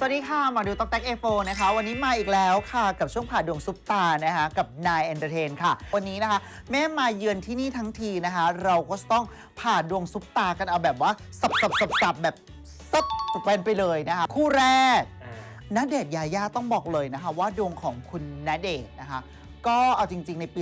สวัสดีค่ะหมาดูตอกแตกเอโฟนะคะ วันนี้มาอีกแล้วค่ะ กับช่วงผ่าดวงซุปตานะคะ กับนายเอนเตอร์เทนค่ะ วันนี้นะคะ แม่มาเยือนที่นี่ทั้งทีนะคะ เราก็ต้องผ่าดวงซุปตากันเอาแบบว่า สับสับสับสับแบบสับเป็นไปเลยนะคะ คู่แรกณเดชน์ยายาต้องบอกเลยนะคะ ว่าดวงของคุณณเดชน์นะคะ ก็เอาจริง ๆ ในปี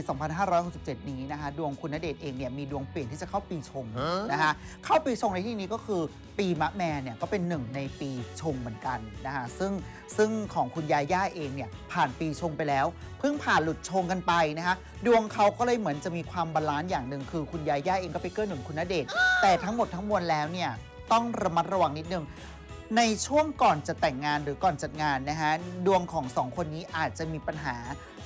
2567 นี้นะคะ ดวงคุณณเดชน์เองเนี่ยมีดวงเปลี่ยนที่จะเข้าปีชงนะคะเข้าปีชงในที่นี้ก็คือปีมะแม่เนี่ยก็เป็นหนึ่งในปีชงเหมือนกันนะคะซึ่งซึ่งของคุณยาย่าเองเนี่ยผ่านปีชงไปแล้ว เพิ่งผ่านหลุดชงกันไปนะคะดวงเขาก็เลยเหมือนจะมีความบาลานซ์อย่างหนึ่งคือคุณยาย่าเองก็ไปเกื้อหนุนคุณณเดชน์แต่ทั้งหมดทั้งมวลแล้วเนี่ยต้องระมัดระวังนิดนึงในช่วงก่อนจะแต่งงานหรือก่อนจัดงานนะฮะดวงของสองคนนี้อาจจะมีปัญหา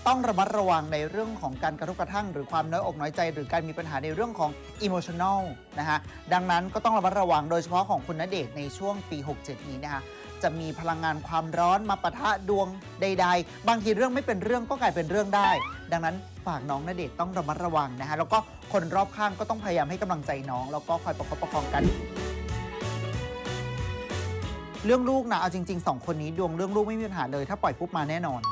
ต้องระมัดระวังในเรื่องของการกระทบกระทั่ง หรือความน้อยอกน้อยใจ หรือการมีปัญหาในเรื่องของ emotional นะฮะดังนั้นก็ต้องระมัดระวังโดยเฉพาะของคุณณเดชน์ในช่วงปี 67 นี้นะคะจะมีพลังงานความร้อนมาปะทะดวงใด ๆ บางทีเรื่องไม่เป็นเรื่องก็กลายเป็นเรื่องได้ ดังนั้นฝากน้องณเดชน์ต้องระมัดระวังนะฮะแล้วก็คนรอบข้างก็ต้องพยายามให้กำลังใจน้อง แล้วก็คอยประคบประคองกัน เรื่องลูกนะเอาจริงๆสองคนนี้ดวงเรื่องลูกไม่มีปัญหาเลย ถ้าปล่อยปุ๊บมาแน่นอน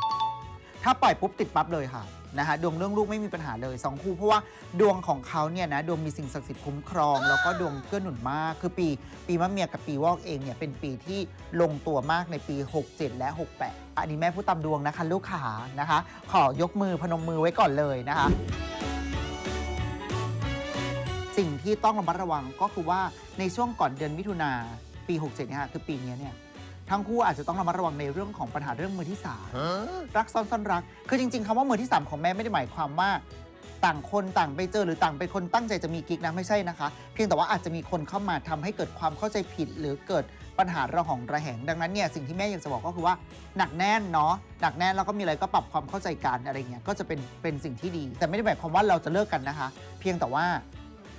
ถ้าปล่อยปุ๊บติดปั๊บเลยค่ะนะคะดวงเรื่องลูกไม่มีปัญหาเลยสองคู่เพราะว่าดวงของเขาเนี่ยนะดวงมีสิ่งศักดิ์สิทธิ์คุ้มครอง แล้วก็ดวงเกื้อหนุนมากคือปี ปีมะเมียกับปีวอกเองเนี่ยเป็นปีที่ลงตัวมากในปี 67 และ 68 อันนี้แม่พูดตามดวงนะคะลูกขานะคะ ขอยกมือพนมมือไว้ก่อนเลยนะคะ สิ่งที่ต้องระมัดระวังก็คือว่าในช่วงก่อนเดือนมิถุนาปี 67เนี่ยคือปีนี้เนี่ย ทั้งคู่อาจจะต้องระมัดระวังในเรื่องของปัญหาเรื่องมือที่สามรักซ้อนซ้อนรัก คือจริง ๆคำว่ามือที่สามของแม่ไม่ได้หมายความว่า ต่างคนต่างไปเจอหรือต่างเป็นคนตั้งใจจะมีกิ๊กนะไม่ใช่นะคะ เพียงแต่ว่าอาจจะมีคนเข้ามาทำให้เกิดความเข้าใจผิด หรือเกิดปัญหาระหองระแหงดังนั้นเนี่ยสิ่งที่แม่อยากจะบอกก็คือว่าหนักแน่นเนาะหนักแน่นแล้วก็มีอะไรก็ปรับความเข้าใจกันอะไรเงี้ยก็จะเป็นเป็นสิ่งที่ดี แต่ไม่ได้หมายความว่าเราจะเลิกกันนะคะ เพียงแต่ว่า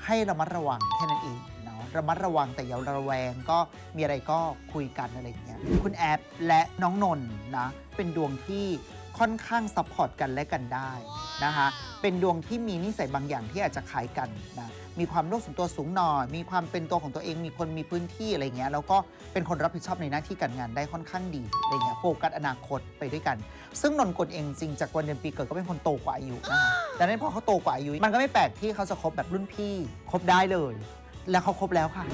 ให้ระมัดระวังแค่นั้นเองเนาะ ระมัดระวังแต่อย่าระแวงก็มีอะไรก็คุยกันอะไรอย่างเงี้ยคุณแอปและน้องนนท์นะ เป็นดวงที่ค่อนข้างซัพพอร์ตกันและกันได้นะคะเป็นดวงที่มีนิสัยบางอย่างที่อาจจะคล้ายกันนะมีความโลกส่วนตัวสูงหน่อย มีความเป็นตัวของตัวเอง มีคนมีพื้นที่อะไรเงี้ย แล้วก็เป็นคนรับผิดชอบในหน้าที่การงานได้ค่อนข้างดีอะไรเงี้ย โฟกัสอนาคตไปด้วยกัน ซึ่งนนกฎเองจริงจากวันเดือนปีเกิดก็เป็นคนโตกว่าอายุนะคะดังนั้นพอเขาโตกว่าอายุ มันก็ไม่แปลกที่เขาจะคบแบบรุ่นพี่ คบได้เลย แล้วเขาคบแล้วค่ะ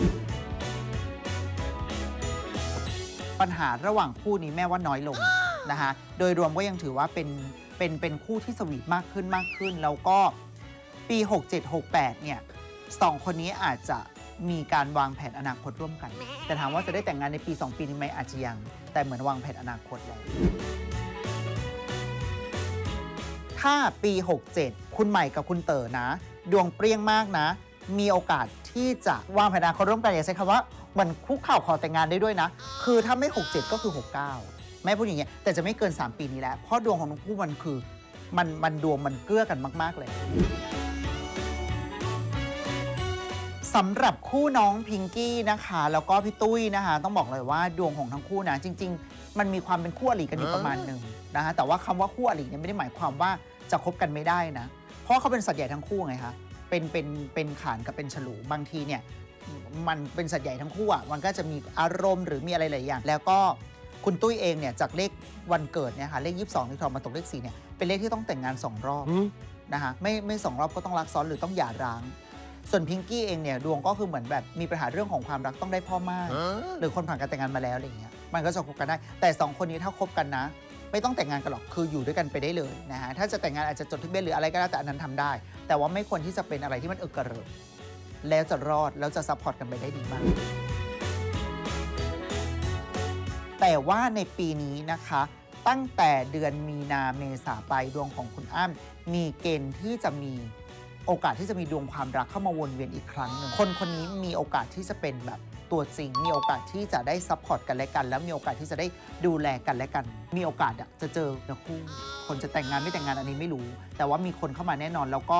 ปัญหาระหว่างคู่นี้แม่ว่าน้อยลงนะคะ โดยรวมก็ยังถือว่าเป็นเป็นเป็นคู่ที่สวีทมากขึ้นมากขึ้น แล้วก็ปี 67-68 เนี่ยสองคนนี้อาจจะมีการวางแผนอนาคตร่วมกัน แต่ถามว่าจะได้แต่งงานในปี 2 ปีนี้ไหมอาจจะยัง แต่เหมือนวางแผนอนาคตแล้ว ถ้าปี 67 คุณใหม่กับคุณเต๋อนะ ดวงเปรี้ยงมากนะ มีโอกาสที่จะวางแผนอนาคตร่วมกันอย่าใช้คำว่าเหมือนคุกเข่าขอแต่งงานได้ด้วยนะ คือถ้าไม่ 67 ก็คือ 69 แม่พูดอย่างเงี้ยแต่จะไม่เกิน 3 ปีนี้แล้ว เพราะดวงของทั้งคู่มันคือมันมันดวงมันเกื้อกันมาก ๆ เลยสำหรับคู่น้องพิงกี้นะคะ แล้วก็พี่ตุ้ยนะคะ ต้องบอกเลยว่าดวงของทั้งคู่นะจริง ๆ มันมีความเป็นคู่อริกันอยู่ประมาณหนึ่งนะคะแต่ว่าคำว่าคู่อริเนี่ยไม่ได้หมายความว่าจะคบกันไม่ได้นะ เพราะเขาเป็นสัตว์ใหญ่ทั้งคู่ไงคะ เป็นเป็นเป็นขานกับเป็นฉลูบางทีเนี่ยมันเป็นสัตว์ใหญ่ทั้งคู่อะมันก็จะมีอารมณ์หรือมีอะไรหลายอย่าง แล้วก็คุณตุ้ยเองเนี่ยจากเลขวันเกิดเนี่ยค่ะเลข22ที่ทองมาตกเลข4เนี่ยเป็นเลขที่ต้องแต่งงานสองรอบนะคะไม่ไม่สองรอบก็ต้องรักซ้อนหรือต้องหย่าร้าง ส่วนพิงกี้เองเนี่ยดวงก็คือเหมือนแบบมีปัญหาเรื่องของความรักต้องได้พ่อมาก หรือคนผ่านการแต่งงานมาแล้วอะไรอย่างเงี้ยมันก็จะคบกันได้ แต่สองคนนี้ถ้าคบกันนะ ไม่ต้องแต่งงานกันหรอกคืออยู่ด้วยกันไปได้เลยนะฮะถ้าจะแต่งงานอาจจะจดทะเบียนหรืออะไรก็แล้วแต่อันนั้นทำได้ แต่ว่าไม่ควรที่จะเป็นอะไรที่มันอึกกระเริกแล้วจะรอดแล้วจะซัพพอร์ตกันไปได้ดีมากแต่ว่าในปีนี้นะคะ ตั้งแต่เดือนมีนาเมษาไปดวงของคุณอ้ำมีเกณฑ์ที่จะมีโอกาสที่จะมีดวงความรักเข้ามาวนเวียนอีกครั้งหนึ่งคนคนนี้มีโอกาสที่จะเป็นแบบ ตัวจริง มีโอกาสที่จะได้ซัพพอร์ตกันและกัน แล้วมีโอกาสที่จะได้ดูแลกันและกัน มีโอกาสอะจะเจอเนื้อคู่ คนจะแต่งงานไม่แต่งงานอันนี้ไม่รู้ แต่ว่ามีคนเข้ามาแน่นอนแล้วก็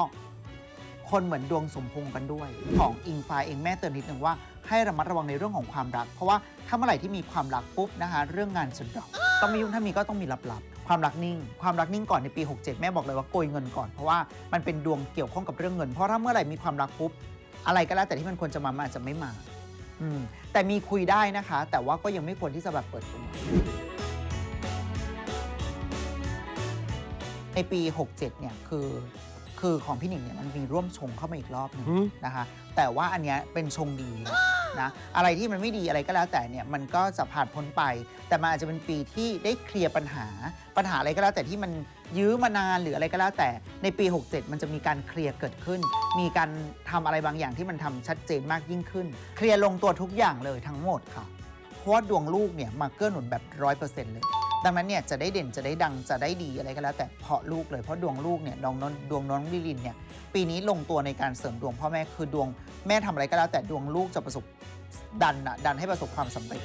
คนเหมือนดวงสมพงกันด้วย ของอิงฟ้าเองแม่เตือนนิดนึงว่าให้ระมัดระวังในเรื่องของความรัก เพราะว่าถ้าเมื่อไหร่ที่มีความรักปุ๊บนะคะเรื่องงานจะดรอปต้องมียุ่งถ้ามีก็ต้องมีลับๆ ความรักนิ่ง ความรักนิ่งก่อนในปี 67 แม่บอกเลยว่าโกยเงินก่อนเพราะว่ามันเป็นดวงเกี่ยวข้องกับเรื่องเงิน เพราะถ้าเมื่อไหร่มีความรักปุ๊บอะไรก็แล้วแต่ที่มันควรจะมามันอาจจะไม่มา อืมแต่มีคุยได้นะคะ แต่ว่าก็ยังไม่ควรที่จะแบบเปิดตัวในปี 67 เนี่ยคือคือของพี่หนิงเนี่ยมันมีร่วมชงเข้ามาอีกรอบหนึงหืม นะคะ แต่ว่าอันเนี้ยเป็นชงดี นะอะไรที่มันไม่ดีอะไรก็แล้วแต่เนี่ยมันก็จะผ่านพ้นไป แต่มันอาจจะเป็นปีที่ได้เคลียร์ปัญหา ปัญหาอะไรก็แล้วแต่ที่มันยื้อมานานหรืออะไรก็แล้วแต่ในปี 67 มันจะมีการเคลียร์เกิดขึ้น มีการทำอะไรบางอย่างที่มันทำชัดเจนมากยิ่งขึ้น เคลียร์ลงตัวทุกอย่างเลยทั้งหมดค่ะเพราะว่าดวงลูกเนี่ยมาเกื้อหนุนแบบร้อยเปอร์เซ็นต์เลย ดังนั้นเนี่ยจะได้เด่นจะได้ดังจะได้ดีอะไรก็แล้ว แต่เพาะลูกเลยเพราะดวงลูกเนี่ยดวงน้องดวงน้องลิลินเนี่ยปีนี้ลงตัวในการเสริมดวงพ่อแม่คือดวงแม่ทำอะไรก็แล้วแต่ดวงลูกจะประสบดันอะดันให้ประสบความสำเร็จ